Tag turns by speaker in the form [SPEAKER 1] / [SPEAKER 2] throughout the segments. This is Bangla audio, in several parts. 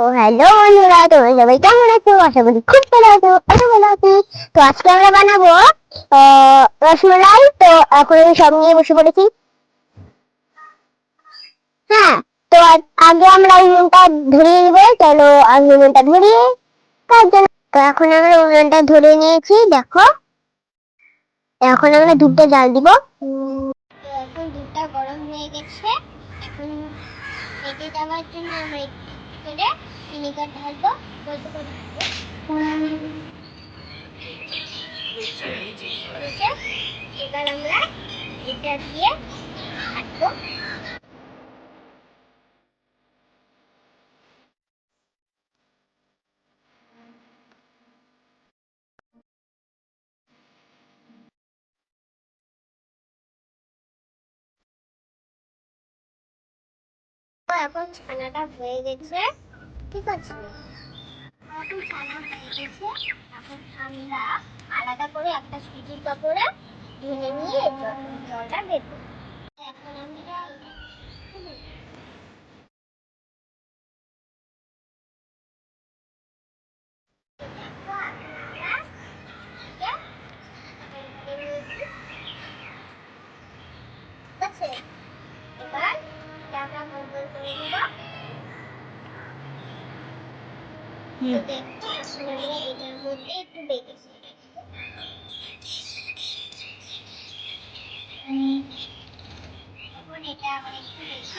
[SPEAKER 1] তো হ্যালো বন্ধুরা, তোমরা সবাই কেমন আছো? আশা করি খুব ভালো আছো ভালো আছি। তো আজকে আমরা বানাবো তো এখন আমি সব নিয়ে বসে পড়েছি। হ্যাঁ তো আগে আমরা উনুনটা ধরিয়ে চলো আগে উনুনটা ধরিয়ে তার জন্য তো এখন আমরা উনুনটা ধরে নিয়েছি, দেখো। এখন আমরা দুধটা জাল দিব। এখন দুধটা গরম হয়ে গেছে। এখন যাওয়ার জন্য আমরা করে ভিনেগার ঢালবো বলতে করে এবার আমরা এটা দিয়ে কাটবো এখন ছানাটা হয়ে গেছে ঠিক আছে এখন ছানা হয়ে গেছে এখন আমরা আলাদা করে একটা সুজির কাপড়ে ধুয়ে নিয়ে জলটা বের। এখন আমরা আমরা এটার মধ্যে একটু বেকেছি এখন এটা আবার একটু বেশি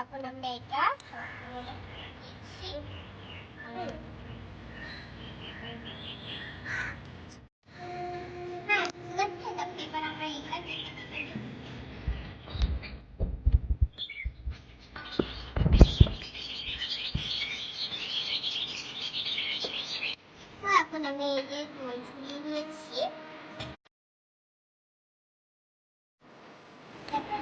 [SPEAKER 1] এখন আমরা এটা সবগুলো দিচ্ছি হুম। হ্যাঁ, ঠিক আছে, তারপরে এবার আমরা এটা ঢেকে দিব। তো এখন আমি এই যে তারপর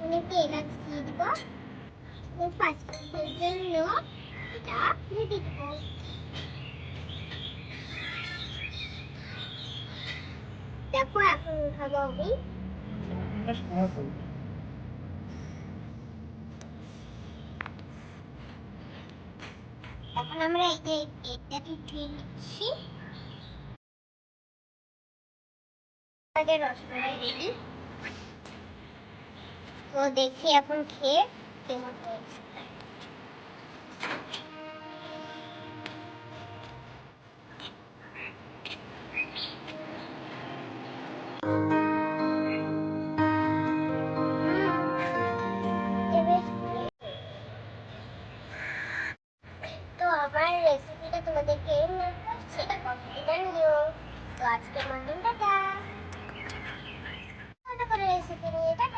[SPEAKER 1] দেবো এলাচ দিয়ে দেবো পাঁচ জন্য এটা রেডে এখন আমরা এই যে উঠিয়ে নিচ্ছি আমাদের রসমালাই রেডি তো দেখি এখন খেয়ে কেমন হয়েছে। তোমাদেরকে সেটা কমেন্টে জানিও তো আজকের মতন টাটা করে রেসিপি নিয়ে টাটা